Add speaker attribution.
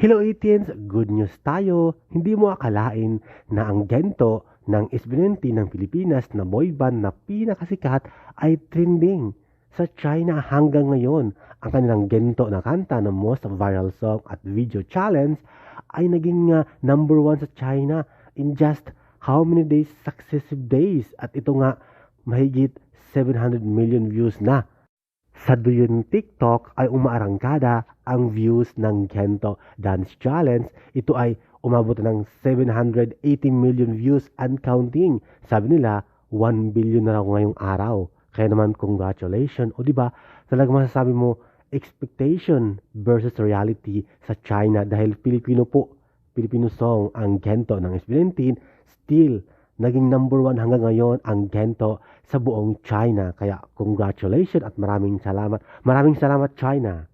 Speaker 1: Hello 18s, good news tayo. Hindi mo akalain na ang gento ng SB19 ng Pilipinas na boy band na pinakasikat ay trending sa China hanggang ngayon. Ang kanilang gento na kanta na most viral song at video challenge ay naging uh, number one sa China in just how many days, successive days. At ito nga, mahigit 700 million views na. Sa Duyon TikTok ay umaarangkada ang views ng Gento Dance Challenge. Ito ay umabot ng 780 million views and counting. Sabi nila, 1 billion na raw ngayong araw. Kaya naman, congratulations. O di ba talagang masasabi mo, expectation versus reality sa China dahil Filipino po, Filipino song ang Gento ng SB19, still naging number one hanggang ngayon ang Gento sa buong China. Kaya congratulations at maraming salamat. Maraming salamat China.